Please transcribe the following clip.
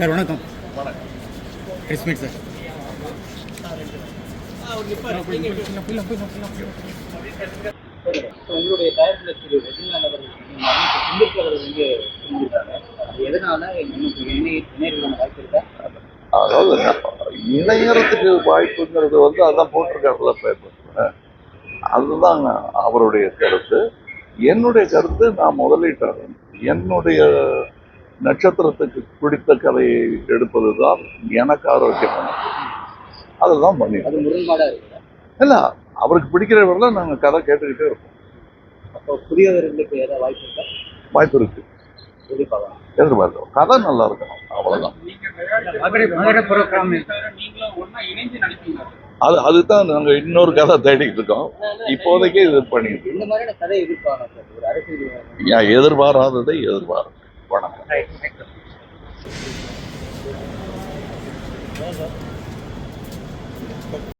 Sir வணக்கம். Press meet sir உங்களுடைய தயாரிப்பில் திரு ரஜினிகாந்த் அவர்கள் சிந்திப்பு அவர்கள் வந்து செஞ்சிருக்காங்க அது எதனால நமக்கு இணை இணையர்களான வாய்ப்பு இருக்கா? அதாவது இணையறதுக்கு வாய்ப்புங்கிறது வந்து அதான் போட்டிருக்காருல பேப்பர் அதுதான் அவருடைய கருத்து. என்னுடைய கருத்து நான் முதலீட்டாளர். என்னுடைய நட்சத்திரத்துக்கு பிடித்த கதையை எடுப்பது தான் எனக்கு ஆரோக்கியமானது அதுதான் பண்ணிடுறோம் அது முரண்பாடா இருக்குதா இல்லை அவருக்கு பிடிக்கிறவரெல்லாம் நாங்கள் கதை கேட்டுக்கிட்டே இருப்போம். அப்போ புதியவர்களுக்கு ஏதாவது வாய்ப்பு இருக்கா? வாய்ப்பு இருக்கு. எதிர்பார்க்கலாம் எதிர்பார்க்கிறோம். கதை நல்லா இருக்கணும். அவ்வளோதான் அது அதுதான் நாங்கள் இன்னொரு கதை தேடிட்டு இருக்கோம். இப்போதைக்கு இது பண்ணிட்டு எதிர்பாராததை எதிர்பார்க்க வணக்கம்